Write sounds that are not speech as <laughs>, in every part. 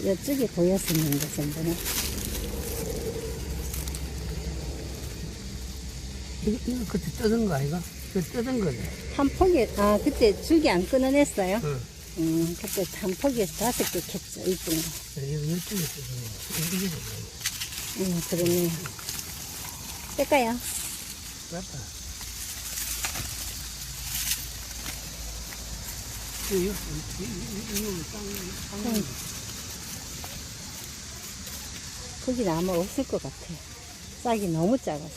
이쪽에 보였었는데 전번에 이거, 그때 뜯은 거 아이가? 그 뜯은 거네. 한 폭에 아 그때 줄기 안 끊어냈어요? 응. 음 그때 한 폭에서 다섯 개 캤죠 이쁜 거. 그래, 이거 이쪽에 뜯은 거. 이게 음 그러네. 뺄까요? 맞다. 이거, 이거, 이거, 이거. 응. 거 기는 아마 없을 것 같아요. 싹이 너무 작아서.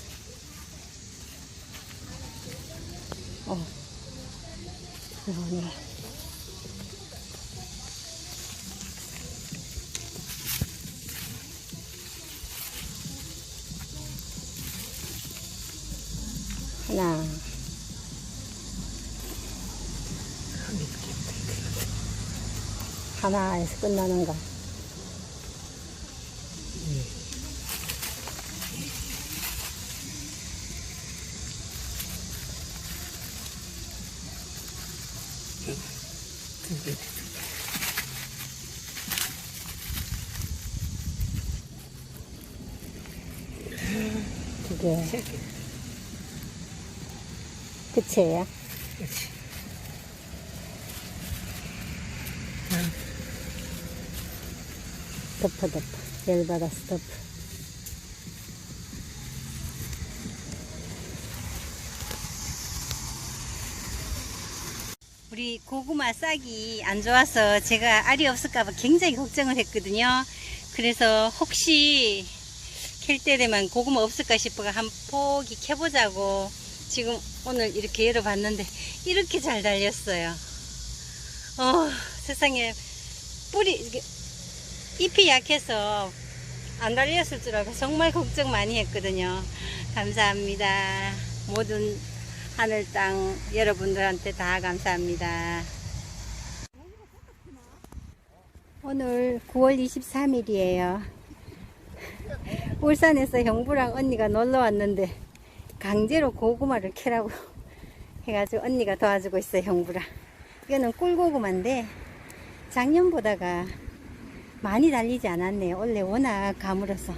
어. 그러네. 하나. 하나에서 끝나는가? 세 개. 그치예요? 그렇지. 덮어 덮어. 열받아서 덮어. 우리 고구마 싹이 안 좋아서 제가 알이 없을까봐 굉장히 걱정을 했거든요. 그래서 혹시 캘 때 되면 고구마 없을까 싶어가 한 포기 캐보자고 지금 오늘 이렇게 열어봤는데 이렇게 잘 달렸어요. 어, 세상에 뿌리 잎이 약해서 안 달렸을 줄 알고 정말 걱정 많이 했거든요. 감사합니다. 모든 하늘 땅 여러분들한테 다 감사합니다. 오늘 9월 23일이에요. 울산에서 형부랑 언니가 놀러 왔는데 강제로 고구마를 캐라고 <laughs> 해가지고 언니가 도와주고 있어요, 형부랑. 이거는 꿀고구마인데 작년보다가 많이 달리지 않았네요. 원래 워낙 가물어서.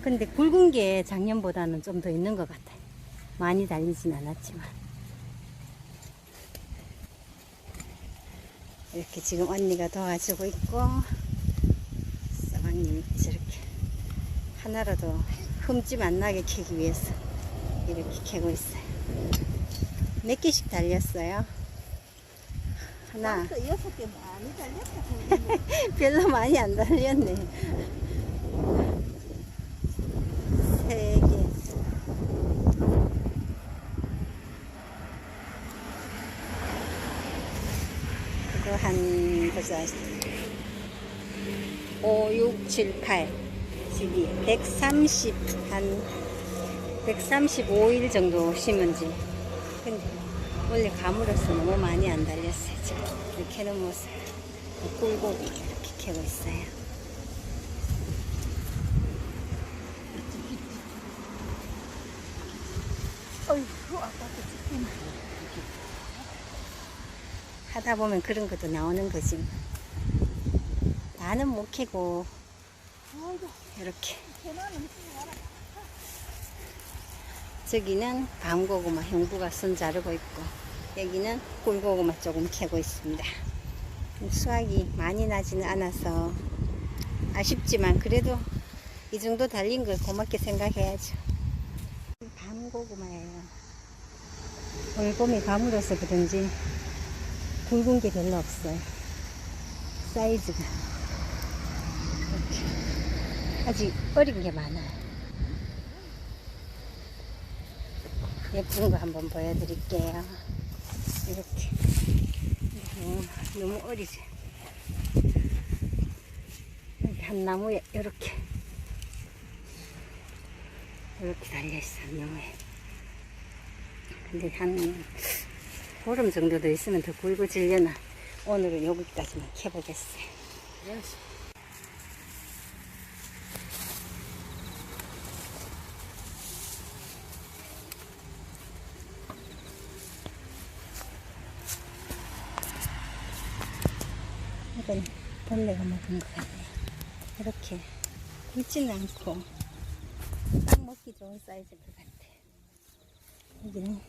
근데 굵은 게 작년보다는 좀 더 있는 것 같아요. 많이 달리진 않았지만. 이렇게 지금 언니가 도와주고 있고, 서방님이 저렇게 하나라도 흠집 안 나게 캐기 위해서 이렇게 캐고 있어요. 몇 개씩 달렸어요? 하나. 또 여섯 개 많이 달렸다. <laughs> 별로 많이 안 달렸네. 세 개. 이거 한, 보자. 5, 6, 7, 8, 12, 130, 한, 135일 정도 심은 지. 근데 원래 가물어서 너무 많이 안 달렸어요. 지금 이렇게 캐는 모습. 꿀고 이렇게 캐고 있어요. 어이구, 아까도 죽긴 하다 보면 그런 것도 나오는 거지. 나는 못 캐고 이렇게. 저기는 밤고구마 형부가 손 자르고 있고 여기는 꿀고구마 조금 캐고 있습니다. 수확이 많이 나지는 않아서 아쉽지만 그래도 이 정도 달린 걸 고맙게 생각해야죠. 밤고구마예요. 올봄이 가물어서 그런지 굵은 게 별로 없어요. 사이즈가 이렇게 아직 어린 게 많아요. 예쁜 거 한번 보여드릴게요. 이렇게. 너무, 어리죠? 여기 한 나무에 이렇게. 이렇게 달려있어, 나무에. 근데 한 보름 정도 더 있으면 더 굵어지려나. 오늘은 여기까지만 캐보겠어요. 이건 벌레가 먹은 것 같네요. 이렇게 굵지는 않고 딱 먹기 좋은 사이즈인 것 같아. 여기는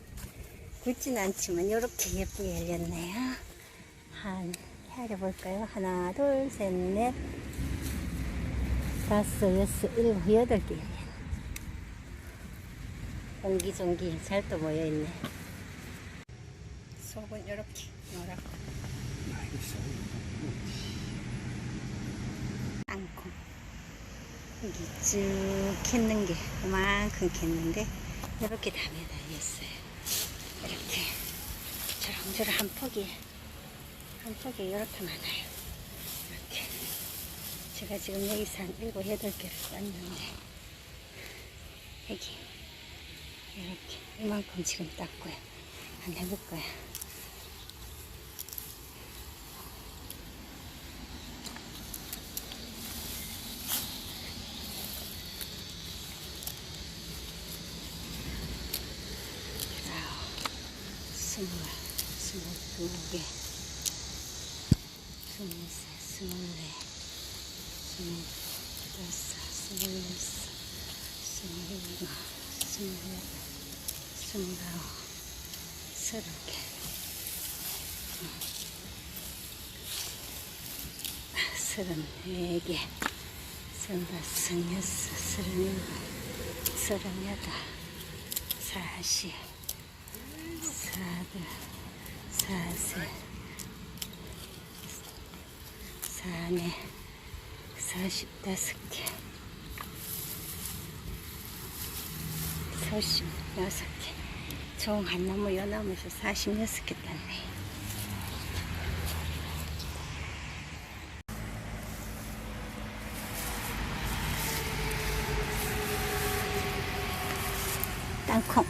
굵지는 않지만 이렇게 예쁘게 열렸네요. 한 헤아려볼까요? 하나, 둘, 셋, 넷, 다섯, 여섯, 일곱, 여덟 개. 옹기종기 잘 또 모여 있네. 속은 이렇게 노랗고 땅콩 여기 쭉 캤는 게 그만큼 캤는데 이렇게 다 매달렸어요 저렁저렁 한 폭이 한 폭이 이렇게 많아요. 이렇게. 제가 지금 여기서 한 일곱 여덟 개를 땄는데 여기. 이렇게. 이만큼 지금 땄고요. 한 해볼 거야. 스물, 스물두 개, 스물세, 스물네, 스물다섯, 스물여섯, 스물일곱, 스물여덟, 스물아홉, 서른 개. 서른네 개, 서른다섯, 서른여섯, 서른일곱, 서른여덟, 사십, 사들, 사세, 사네, 사십다섯 개, 사십여섯 개. 총 한 나무 여 나무에서 사십여섯 개 땄네. 땅콩.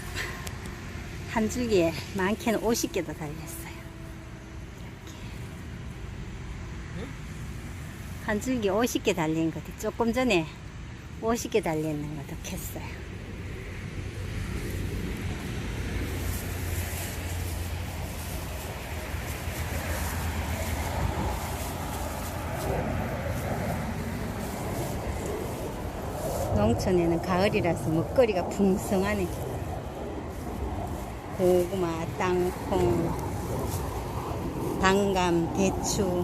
한 줄기에 많게는 50개도 달렸어요. 이렇게. 한 줄기 50개 달린 것도 조금 전에 50개 달리는 것도 캤어요. 농촌에는 가을이라서 먹거리가 풍성하네. 고구마, 땅콩, 당감, 대추,